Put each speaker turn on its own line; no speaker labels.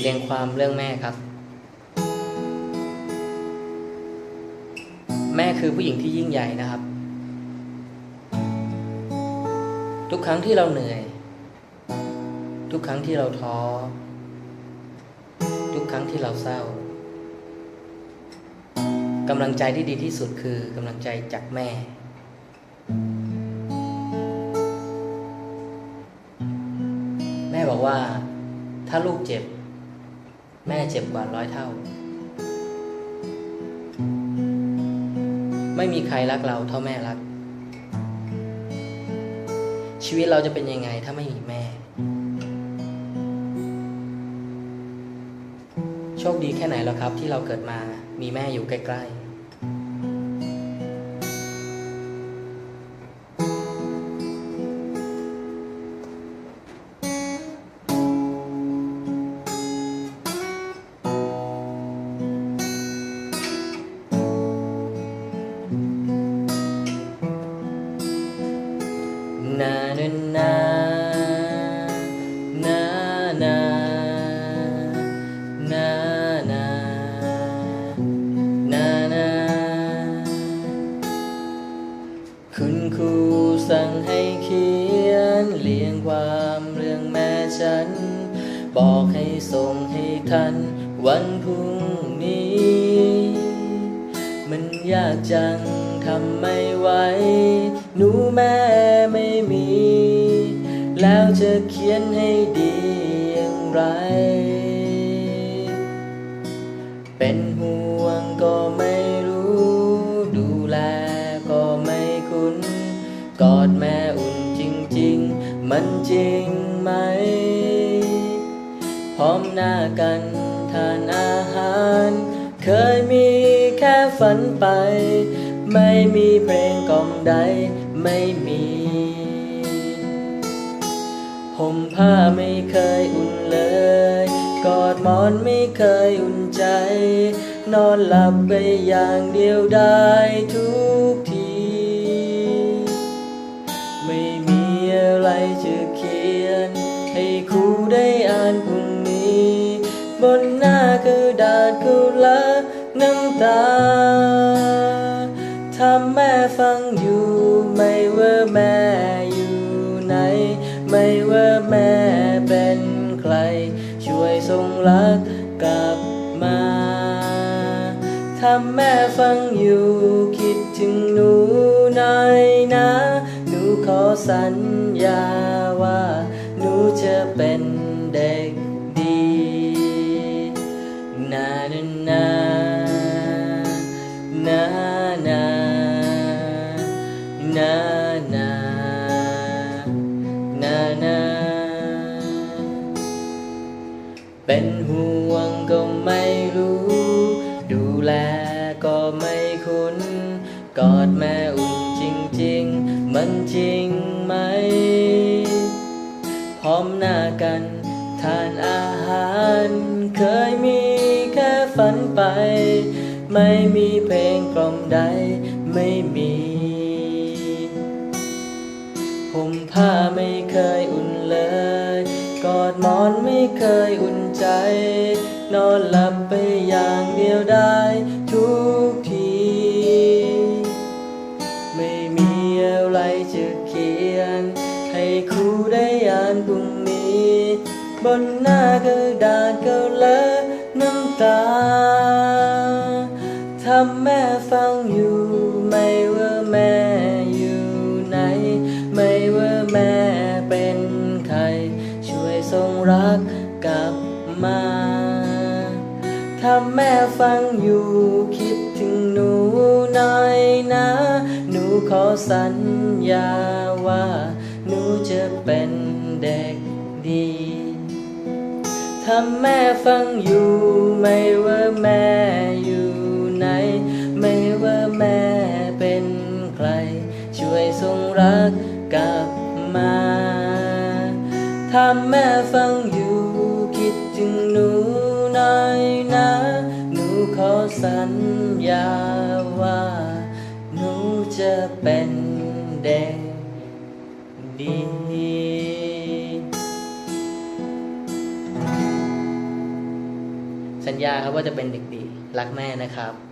เรียงความเรื่องแม่ครับ แม่คือผู้หญิงที่ยิ่งใหญ่นะครับ ทุกครั้งที่เราเหนื่อย ทุกครั้งที่เราท้อ ทุกครั้งที่เราเศร้ากำลังใจที่ดีที่สุดคือกำลังใจจากแม่ แม่บอกว่าถ้าลูกเจ็บ แม่เจ็บกว่าร้อยเท่า ไม่มีใครรักเราเท่าแม่รัก ชีวิตเราจะเป็นยังไงถ้าไม่มีแม่ โชคดีแค่ไหนแล้วครับที่เราเกิดมามีแม่อยู่ใกล้ ๆ คุณครูสั่งให้เขียนเรียงความเรื่องแม่ฉัน บอกให้ส่งให้ทันวันพรุ่งนี้ มันยากจังทำไม่ไหวหนูแม่ไม่มี แล้วจะเขียนให้ดีอย่างไร เป็นห่วงก็ไม่ มันจริงไหม พร้อมหน้ากันทานอาหาร เคยมีแค่ฝันไป ไม่มีเพลงกล่อมใดไม่มีห่มผ้าไม่เคยอุ่นเลย กอดหมอนไม่เคยอุ่นใจ นอนหลับไปอย่างเดียวได้ทุก หน้ากระดาษกุละน้ำตาทำแม่ฟังอยู่ไม่ว่าแม่อยู่ไหน ไม่ว่าแม่เป็นใคร ช่วยส่งรักกลับมาทำแม่ฟังอยู่คิดถึงหนูหน่อยนะ หนูขอสัญญาว่า หนูจะเป็นเด็ก เป็นห่วงก็ไม่รู้ ดูแลก็ไม่คุ้น กอดแม่อุ่นจริง ๆ มันจริงไหม พร้อมหน้ากันทานอาหาร เคยมีแค่ฝันไป ไม่มีเพลงกล่อมใดไม่มีห่มผ้าไม่เคยอุ่นเลย กอดหมอนไม่เคยอุ่นใจ นอนหลับไปอย่างเดียวได้ทุกที ไม่มีอะไรจะเขียน ให้ครูได้อ่านพรุ่งนี้ บนหน้ากระดาษก็เลอะน้ำตาทำแม่ฟัง รักกลับมาทำแม่ฟังอยู่คิดถึงหนูหน่อยนะ หนูขอสัญญาว่า หนูจะเป็นเด็กดีทำแม่ฟังอยู่ไม่ว่าแม่อยู่ไหน ไม่ว่าแม่เป็นใคร ช่วยส่งรักกลับมา ทำแม่ฟังอยู่คิดถึงหนูหน่อยนะ หนูขอสัญญาว่า หนูจะเป็นเด็กดีสัญญาครับว่าจะเป็นเด็กดี รักแม่นะครับ